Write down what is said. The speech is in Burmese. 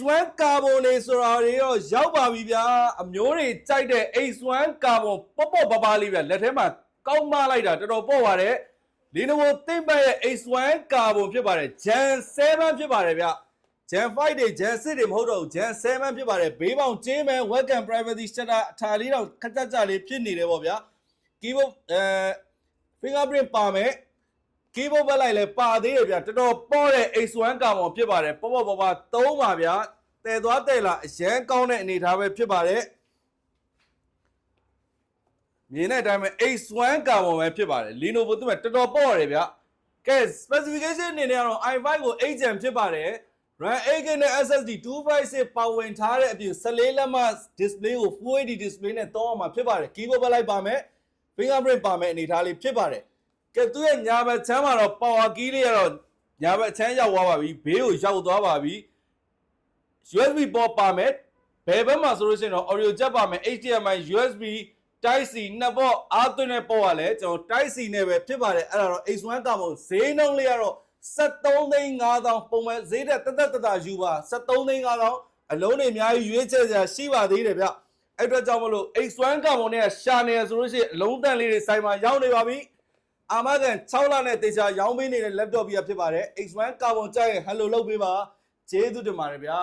X1 carbon နေဆိုတာတွေတော့ရောက်ပါပြီဗျာအမျိုးတွေကြိုက်တဲ့ X1 carbon ပေါ့ပေါ့ပါပါလေးဗျာလက်ထဲမှာကောက်မလိုက်တာတော်တော်ပေါ့ပါတယ် Lenovo ThinkPad ရဲ့ X1 carbon ဖြစ်ပါတယ် Gen 7ဖြစ်ပါတယ်ဗျ Gen 5တွေ Gen 6တွေမဟုတ်တော့ဘူး Gen 7ဖြစ်ပါတယ်ဘေးပေါင်ကျင်းမဲ့ webcam privacy shutter အထာလေးတော့ခက်ကြကြလေးဖြစ်နေတယ်ပေါ့ဗျာ keyboard အဲ fingerprint ပါမယ် keyboard ဘက်လိုက်လဲပါသေးတယ်ဗျတော်တော်ပေါ့တဲ့ X1 carbon ဖြစ်ပါတယ်ပေါ့ပေါ့ပါပါသုံးပါဗျာတဲသွားတဲလာအရန်ကောင်းတဲ့အနေအထားပဲဖြစ်ပါတယ်မြင်တဲ့အတိုင်းပဲ X1 carbon ပဲဖြစ်ပါတယ် Lenovo သူကတော်တော်ပေါ့ရတယ်ဗျကဲ specification အနေနဲ့ကတော့ i5 ကို 8 gen ဖြစ်ပါတယ် RAM 8GB နဲ့ SSD 256ပါဝင်ထားတဲ့အပြင်14လက်မ display ကို Full HD display နဲ့သုံးအောင်မှာဖြစ်ပါတယ် keyboard ဘက်လိုက်ပါမယ် fingerprint ပါမယ်အနေအထားလေးဖြစ်ပါတယ် ကဲသူ့ရဲ့ညာဘက်ချမ်းမှာတော့ power key လေးကတော့ညာဘက်ချမ်းရောက်သွားပါပြီဘေးကိုရောက်သွားပါပြီ USB port ပါမယ်ဘယ်ဘက်မှာဆိုလို့ရှိရင်တော့ audio jack ပါမယ် HDMI USB Type C နှစ်ပေါ့အားသွင်းတဲ့ပေါ့ကလည်းကျွန်တော် Type C နဲ့ပဲဖြစ်ပါတယ်အဲ့ဒါတော့ X1 ကမို့ဈေးနှုန်းလေးကတော့73သိန်း5000ပုံမှန်ဈေးတက်တက်တက်တက်တာယူပါ73သိန်း5000အလုံးတွေအများကြီးရွေးချယ်စရာရှိပါသေးတယ်ဗျအဲ့အတွက်ကြောင့်မလို့ X1 ကမို့နဲ့ရှာနေရဆိုလို့ရှိရင်အလုံးတန်လေးတွေစိုင်းမှာရောက်နေပါပြီ အာမခံ6လနဲ့တေချာရောင်းပေးနေတဲ့ laptop ကြီးဖြစ်ပါတယ် X1 carbon ကြိုက်ရင် hello လုပ်ပေးပါကျေးဇူးတင်ပါတယ်ဗျာ